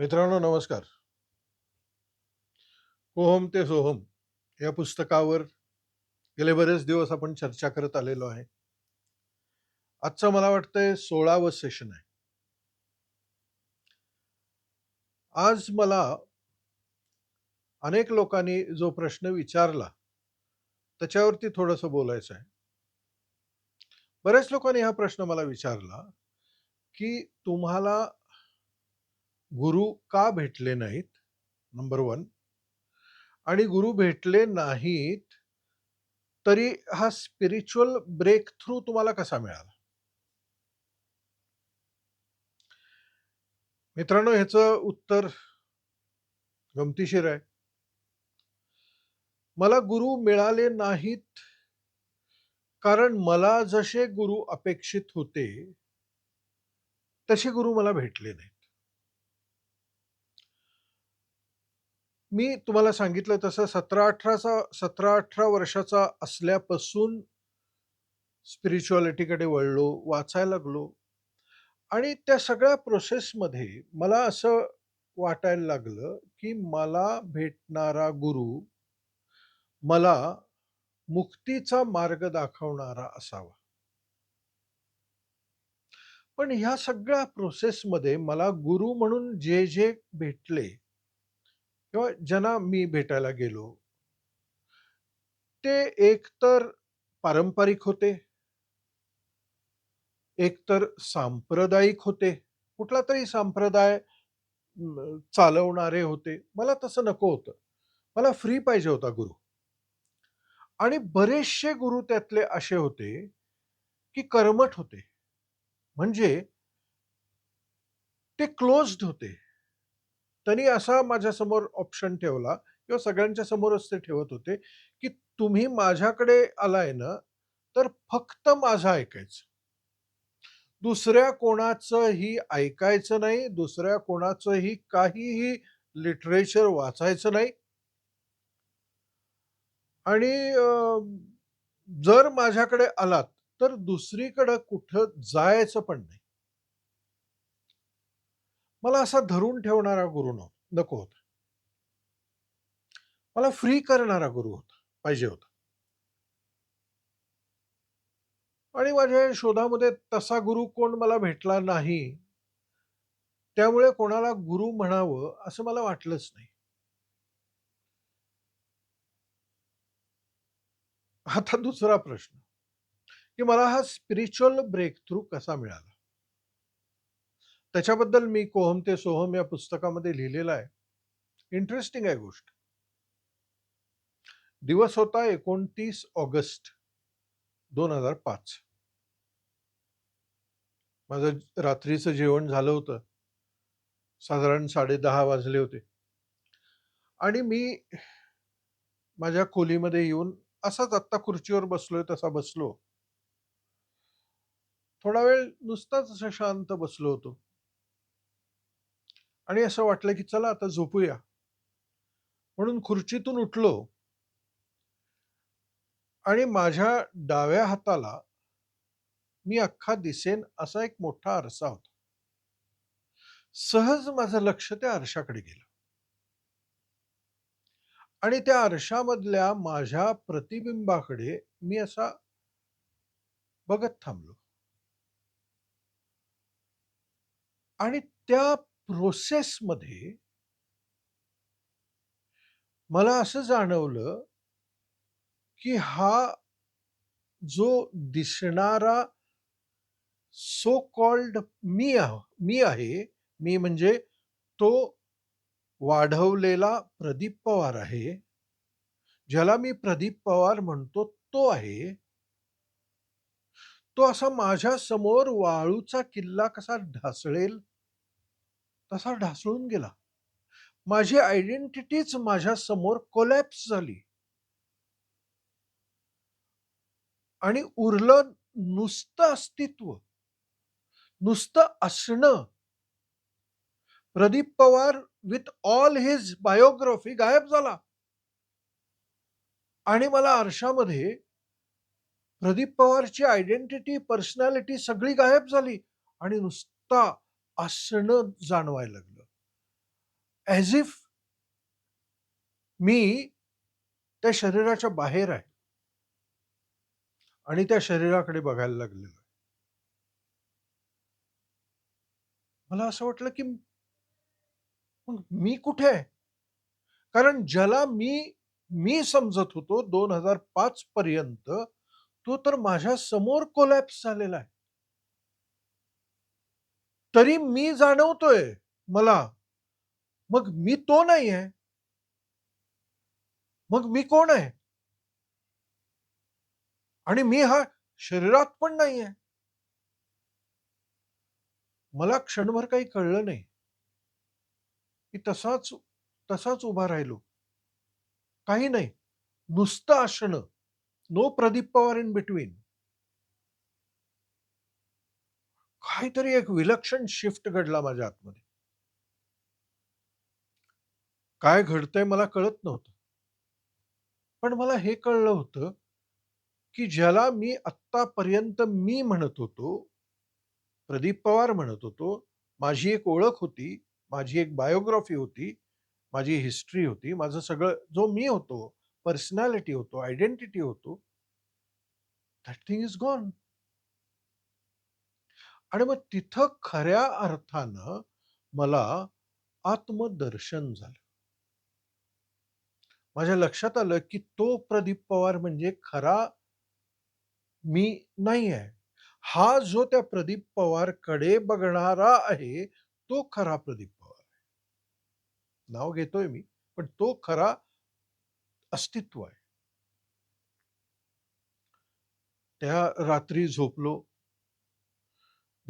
मित्रांनो नमस्कार. "कोहम ते सोहम" या पुस्तकावर गेले बरेच दिवस आपण चर्चा करत आलेलो आहे. आजचं मला वाटतंय 16वं सेशन आहे. आज मला अनेक लोकांनी जो प्रश्न विचारला, त्याच्यावरती थोडस बोलायचं आहे. बऱ्याच लोकांनी हा प्रश्न मला विचारला, की तुम्हाला गुरु का भेटले नाहीत? नंबर वन आणि गुरु भेटले नाहीत, तरी हा स्पिरिच्युअल ब्रेक थ्रू तुम्हाला कसा मिळाला? मित्रांनो ह्याचं उत्तर गमतीशीर आहे. मला गुरु मिळाले नाहीत, कारण मला जसे गुरु अपेक्षित होते, तसे गुरु मला भेटले नाहीत. मी तुम्हाला सांगितलं तसं सतरा अठराचा सतरा अठरा वर्षाचा असल्यापासून स्पिरिच्युअलिटीकडे वळलो, वाचायला लागलो आणि त्या सगळ्या प्रोसेसमध्ये मला असं वाटायला लागलं, की मला भेटणारा गुरु मला मुक्तीचा मार्ग दाखवणारा असावा. पण ह्या सगळ्या प्रोसेसमध्ये मला गुरु म्हणून जे, जे भेटले किंवा ज्यांना मी भेटायला गेलो ते एकतर पारंपरिक होते एकतर सांप्रदायिक होते. कुठला तरी सांप्रदाय चालवणारे होते. मला तसं नको होतं. मला फ्री पाहिजे होता गुरु. आणि बरेचसे गुरु त्यातले असे होते, की कर्मठ होते. म्हणजे ते क्लोज्ड होते. त्यांनी असा माझ्यासमोर ऑप्शन ठेवला किंवा सगळ्यांच्या समोरच ते ठेवत होते, की तुम्ही माझ्याकडे आलाय ना, तर फक्त माझं ऐकायचं. दुसऱ्या कोणाचंही ऐकायचं नाही, दुसऱ्या कोणाचंही काहीही लिटरेचर वाचायचं नाही. आणि जर माझ्याकडे आलात, तर दुसरीकडं कुठं जायचं पण नाही. मला असा धरून ठेवणारा गुरु न नको होता. मला फ्री करणारा गुरु होता पाहिजे होता. आणि माझ्या शोधामध्ये तसा गुरु कोण मला भेटला नाही. त्यामुळे कोणाला गुरु म्हणावं असं मला वाटलंच नाही. आता दुसरा प्रश्न, की मला हा स्पिरिच्युअल ब्रेक थ्रू कसा मिळाला? त्याच्याबद्दल मी "कोहम ते सोहम" या पुस्तकामध्ये लिहिलेलं आहे. इंटरेस्टिंग आहे गोष्ट. दिवस होता 29 ऑगस्ट 2005. माझं रात्रीचं जेवण झालं होतं. साधारण 10:30 वाजले होते. आणि मी माझ्या खोलीमध्ये येऊन असाच आत्ता खुर्चीवर बसलोय तसा बसलो. थोडा वेळ नुसताच असं शांत बसलो होतो. आणि असं वाटलं, की चला आता झोपूया. म्हणून खुर्चीतून उठलो. आणि माझ्या डाव्या हाताला मी अख्खा दिसेन असा एक मोठा आरसा होता. सहज माझं लक्ष त्या आरशाकडे गेलं. आणि त्या आरशामधल्या माझ्या प्रतिबिंबाकडे मी असा बघत थांबलो. आणि त्या प्रोसेसमध्ये मला असं जाणवलं, की हा जो दिसणारा सो कॉल्ड मी आह मी आहे. मी म्हणजे तो वाढवलेला प्रदीप पवार आहे. ज्याला मी प्रदीप पवार म्हणतो तो आहे. तो असा माझ्यासमोर वाळूचा किल्ला कसा ढासळेल तसा ढासळून गेला. माझी आयडेंटिटीच माझ्यासमोर कोलॅप्स झाली. आणि उरलं नुसतं अस्तित्व. नुसतं असणं. Pradeep Pawar with all his biography गायब झाला. आणि मला आरशामध्ये प्रदीप पवारची आयडेंटिटी, पर्सनॅलिटी सगळी गायब झाली आणि नुसता असणं जाणवायला लागलं. ॲज इफ मी त्या शरीराच्या बाहेर आहे. आणि त्या शरीराकडे बघायला लागलेलो आहे. मला असं वाटलं, की मग मी कुठे आहे? कारण ज्याला मी मी समजत होतो 2005 पर्यंत, तो तर माझ्यासमोर कोलॅप्स झालेला आहे. तरी मी जाणवतोय मला. मग मी तो नाही आहे. मग मी कोण आहे? आणि मी हा शरीरात पण नाहीये. मला क्षणभर काही कळलं नाही. मी तसाच तसाच उभा राहिलो. काही नाही. नुसतं असणं. No Pradeep Pawar in between. काहीतरी एक विलक्षण शिफ्ट घडला माझ्या आतमध्ये. काय घडतंय मला कळत नव्हतं. पण मला हे कळलं होतं, की ज्याला मी आत्तापर्यंत मी म्हणत होतो, प्रदीप पवार म्हणत होतो, माझी एक ओळख होती, माझी एक बायोग्राफी होती, माझी हिस्ट्री होती, माझं सगळं जो मी होतो, पर्सनॅलिटी होतो, आयडेंटिटी होतो दॅट थिंग इज गॉन. आणि मग तिथं खऱ्या अर्थानं मला आत्मदर्शन झालं. माझ्या लक्षात आलं, की तो प्रदीप पवार म्हणजे खरा मी नाही आहे. हा जो त्या प्रदीप पवारकडे बघणारा आहे, तो खरा प्रदीप पवार आहे. नाव घेतोय मी, पण तो खरा अस्तित्व आहे. त्या रात्री झोपलो.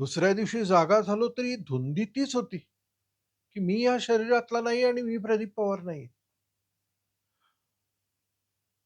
दुसऱ्या दिवशी जागा झालो तरी धुंदी तीच होती, की मी या शरीरातला नाही आणि मी प्रदीप पवार नाही.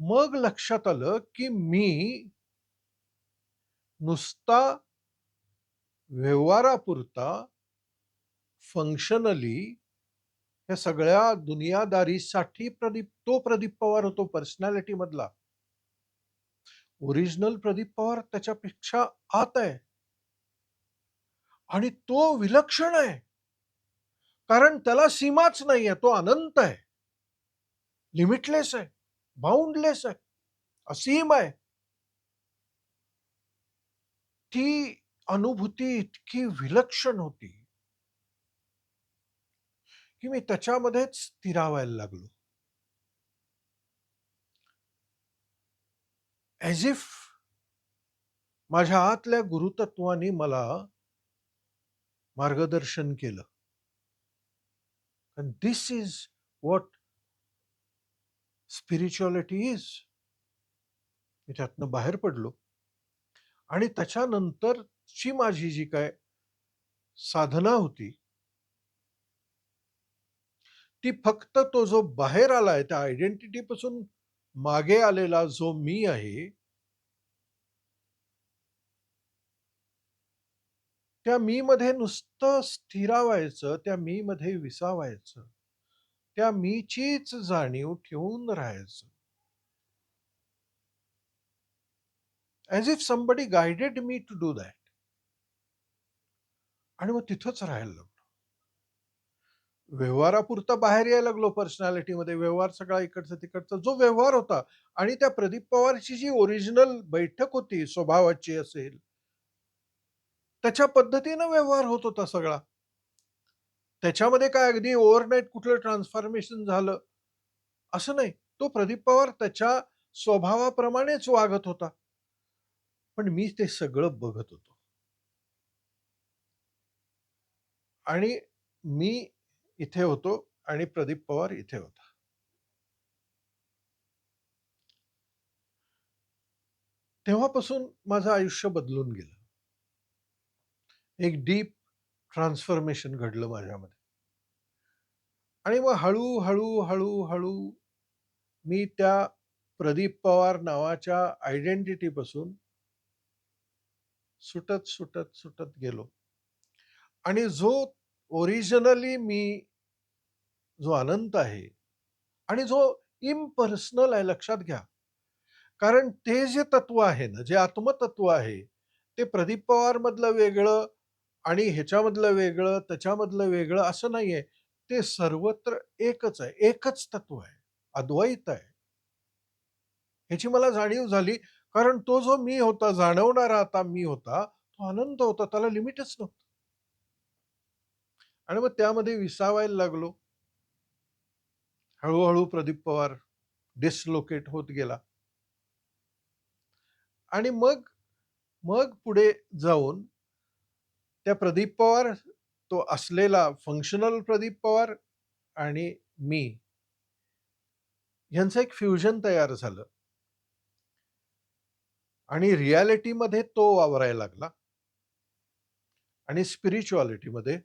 मग लक्षात आलं, की मी नुसता व्यवहारापुरता फंक्शनली या सगळ्या दुनियादारीसाठी प्रदीप तो प्रदीप पवार होतो पर्सनॅलिटी मधला. ओरिजिनल प्रदीप पवार त्याच्यापेक्षा आत आहे. आणि तो विलक्षण आहे. कारण त्याला सीमाच नाहीये. तो अनंत आहे. लिमिटलेस आहे. बाउंडलेस आहे. असीम आहे. ती अनुभूती इतकी विलक्षण होती. की मी त्याच्यामध्येच स्थिरावायला लागलो. एज इफ माझ्या आतल्या गुरुतत्वाने मला मार्गदर्शन केलं. And this is what spirituality is. मी त्यातनं बाहेर पडलो. आणि त्याच्यानंतरची माझी जी काय साधना होती ती फक्त तो जो बाहेर आलाय त्या आयडेंटिटी पासून मागे आलेला जो मी आहे त्या मी मध्ये नुसतं स्थिरावायचं, त्या मी मध्ये विसावायचं. त्या मीचीच जाणीव ठेवून राहायचं. As if somebody guided me to do that. आणि मग तिथंच राहायला लागलो. व्यवहारापुरता बाहेर यायला लागलो पर्सनॅलिटीमध्ये. व्यवहार सगळा इकडचा-तिकडचा जो व्यवहार होता आणि त्या प्रदीप पवारची जी ओरिजिनल बैठक होती स्वभावाची असेल त्याच्या पद्धतीनं व्यवहार होत होता सगळा. त्याच्यामध्ये काय अगदी ओव्हरनाईट कुठलं ट्रान्सफॉर्मेशन झालं, असं नाही. तो प्रदीप पवार त्याच्या स्वभावाप्रमाणेच वागत होता. पण मी ते सगळं बघत होतो. आणि मी इथे होतो आणि प्रदीप पवार इथे होता. तेव्हापासून माझं आयुष्य बदलून गेलं. एक डीप ट्रान्सफॉर्मेशन घडलं माझ्यामध्ये. आणि मग हळूहळू हळूहळू मी त्या प्रदीप पवार नावाच्या आयडेंटिटीपासून सुटत, सुटत, सुटत गेलो. आणि जो ओरिजिनली मी जो अनंत आहे आणि जो इम्पर्सनल आहे लक्षात घ्या. कारण ते जे तत्व आहे ना, जे आत्मतत्व आहे, ते प्रदीप पवार मधलं वेगळं आणि ह्याच्यामधलं वेगळं, त्याच्यामधलं वेगळं असं नाहीये. ते सर्वत्र एकच आहे. एकच तत्व आहे. अद्वैत आहे. ह्याची मला जाणीव झाली. कारण तो जो मी होता, जाणवणारा आता मी होता, तो अनंत होता. त्याला लिमिटच नव्हतं. आणि मग त्यामध्ये विसावायला लागलो. हळू-हळू प्रदीप पवार डिसलोकेट होत गेला. आणि मग मग पुढे जाऊन त्या प्रदीप पवार, तो असलेला फंक्शनल प्रदीप पवार आणि मी ह्यांचं एक फ्युजन तयार झालं. आणि रियालिटीमध्ये तो वावरायला लागला. आणि स्पिरिच्युअलिटीमध्ये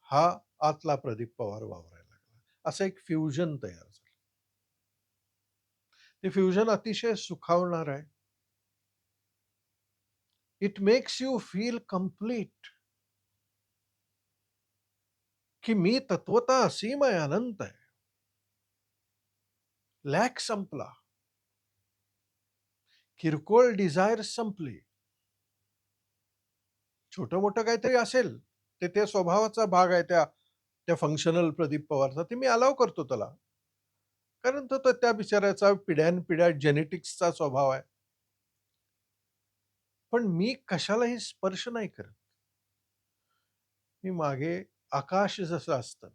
हा आतला प्रदीप पवार वावरायला लागला. असं एक फ्युजन तयार झालं. ते फ्युजन अतिशय सुखावणार आहे. It makes you feel complete. की मी तत्वता असीम आहे, अनंत आहे. लॅक संपला. किरकोळ डिझायर संपली. छोटं-मोठं काहीतरी असेल, ते त्या स्वभावाचा भाग आहे त्या त्या फंक्शनल प्रदीप पवारचा. ते मी अलाव करतो त्याला. कारण तो त्या बिचाऱ्याचा पिढ्यानपिढ्या जेनेटिक्सचा स्वभाव आहे. पण मी कशालाही स्पर्श नाही करत. मी मागे आकाश जसं असतं.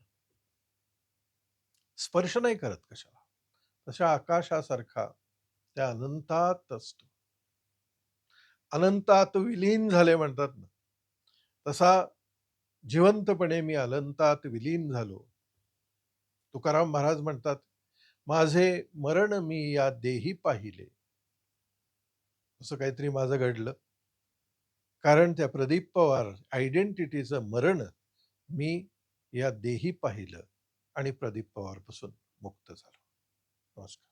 स्पर्श नाही करत कशाला. तशा आकाशासारखा त्या अनंतात असतो. अनंतात विलीन झाले म्हणतात ना. तसा जिवंतपणे मी अनंतात विलीन झालो. तुकाराम महाराज म्हणतात, माझे मरण मी या देही पाहिले. असं काहीतरी माझं घडलं. कारण त्या प्रदीप पवार आयडेंटिटीचं मरण मी या देही पाहिलं आणि प्रदीप पवारपासून मुक्त झालो. नमस्कार.